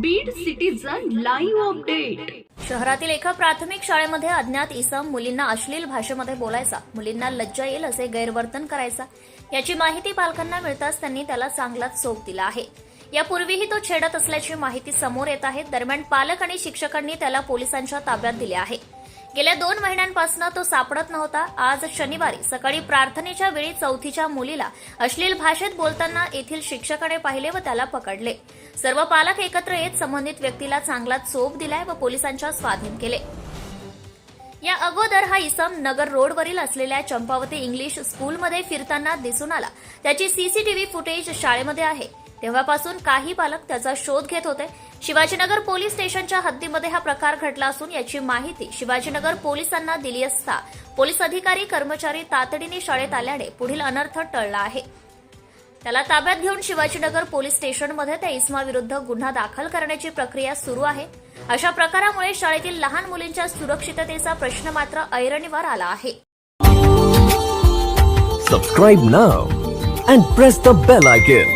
Beed citizen live update शहरातील एका प्राथमिक शाळेमध्ये अज्ञात इसम मुलींना अश्लील भाषेमध्ये बोलायचा. मुलींना लज्जा येईल असे गैरवर्तन करायचा. याची माहिती पालकांना मिळताच त्यांनी त्याला चांगलाच चोप दिला आहे. यापूर्वीही तो छेडत असल्याची माहिती समोर येत आहे. दरम्यान पालक आणि शिक्षकांनी त्याला पोलिसांच्या ताब्यात दिले आहे. गेल्या दोन महिन्यांपासून तो सापडत नव्हता. आज शनिवारी सकाळी प्रार्थनेच्या वेळी चौथीच्या मुलीला अश्लील भाषेत बोलताना येथील शिक्षकाने पाहिले व त्याला पकडले. सर्व पालक एकत्र येत संबंधित व्यक्तीला चांगला चोप दिलाय व पोलिसांच्या स्वाधीन केले. या अगोदर हा इसम नगर रोडवरील असलेल्या चंपावती इंग्लिश स्कूलमध्ये फिरताना दिसून आला. त्याची सीसीटीव्ही फुटेज शाळेमध्ये आहे. तेव्हापासून काही पालक त्याचा शोध घेत होते. शिवाजीनगर पोलीस स्टेशनच्या हद्दीमध्ये हा प्रकार घडला असून याची माहिती शिवाजीनगर पोलिसांना दिली असता पोलीस अधिकारी कर्मचारी तातडीने शाळेत आल्याने पुढील अनर्थ टळला आहे. त्याला ताब्यात घेऊन शिवाजीनगर पोलीस स्टेशनमध्ये त्या इस्माविरुद्ध गुन्हा दाखल करण्याची प्रक्रिया सुरू आहे. अशा प्रकारामुळे शाळेतील लहान मुलींच्या सुरक्षिततेचा प्रश्न मात्र ऐरणीवर आला आहे. Subscribe now and press the bell icon